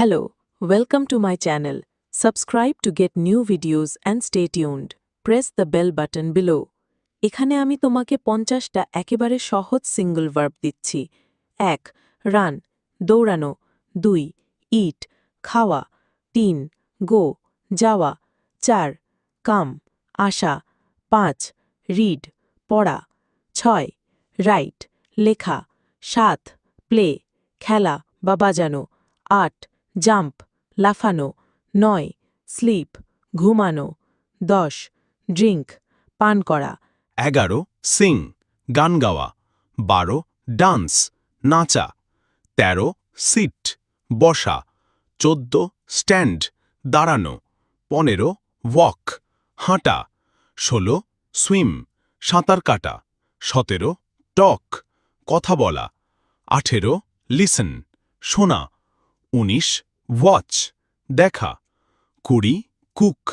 Hello, welcome to my channel. Subscribe to get new videos and stay tuned. Press the bell button below. এখানে আমি তোমাকে পঞ্চাশটা একেবারে সহজ সিঙ্গল ভার্ব দিচ্ছি। এক রান দৌড়ানো। দুই ইট খাওয়া। তিন গো যাওয়া। চার কাম আসা। পাঁচ রিড পড়া। ছয় রাইট লেখা। সাত প্লে খেলা বা বাজানো। আট জাম্প, লাফানো, নয়, স্লিপ, ঘুমানো, দশ ড্রিঙ্ক পান করা। এগারো, সিং, গান গাওয়া। বারো, ডান্স, নাচা। তেরো, সিট, বসা। চোদ্দ, স্ট্যান্ড, দাঁড়ানো। পনেরো, ওয়াক, হাঁটা। ষোলো, সুইম, সাঁতার কাটা। সতেরো, টক, কথা বলা। আঠেরো, লিসন, শোনা। উনিশ ওয়াচ দেখা, কুড়ি কুক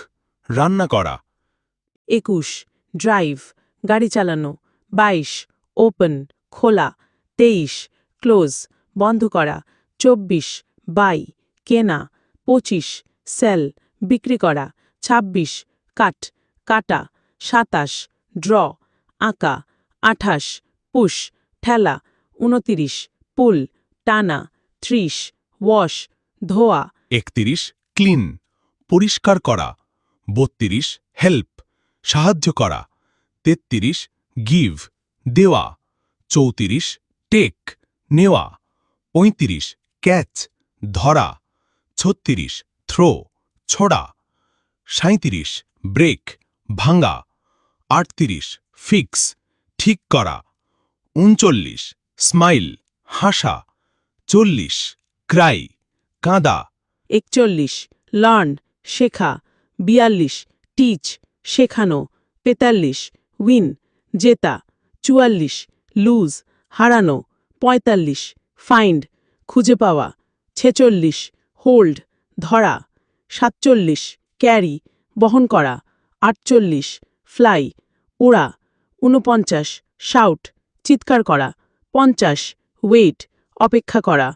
রান্না করা। একুশ ড্রাইভ গাড়ি চালানো। বাইশ ওপেন খোলা। তেইশ ক্লোজ বন্ধ করা। চব্বিশ বাই কেনা। পঁচিশ সেল বিক্রি করা। ছাব্বিশ কাট কাটা। সাতাশ ড্র আঁকা। আঠাশ পুশ ঠেলা। উনতিরিশ পুল টানা। ত্রিশ ওয়াশ, ধোয়া। একত্রিশ, ক্লিন। পরিষ্কার করা। বত্রিশ, হেল্প। সাহায্য করা। তেত্রিশ, গিভ। দেওয়া। চৌত্রিশ, টেক। নেওয়া। পঁয়ত্রিশ, ক্যাচ। ধরা। ছত্রিশ, থ্রো। ছোড়া। সাঁত্রিশ ব্রেক। ভাঙা। আটত্রিশ, ফিক্স। ঠিক করা। উনচল্লিশ, স্মাইল। হাসা। চল্লিশ ক্রাই, কাঁদা। একচল্লিশ, লার্ন, শেখা। বিয়াল্লিশ, টিচ, শেখানো। তেতাল্লিশ উইন, জেতা। চুয়াল্লিশ, লুজ, হারানো। পঁয়তাল্লিশ, ফাইন্ড, খুঁজে পাওয়া। ছেচল্লিশ, হোল্ড, ধরা। সাতচল্লিশ, ক্যারি, বহন করা। আটচল্লিশ, ফ্লাই, উড়া। ঊনপঞ্চাশ, শাউট, চিৎকার করা। পঞ্চাশ, ওয়েট, অপেক্ষা করা।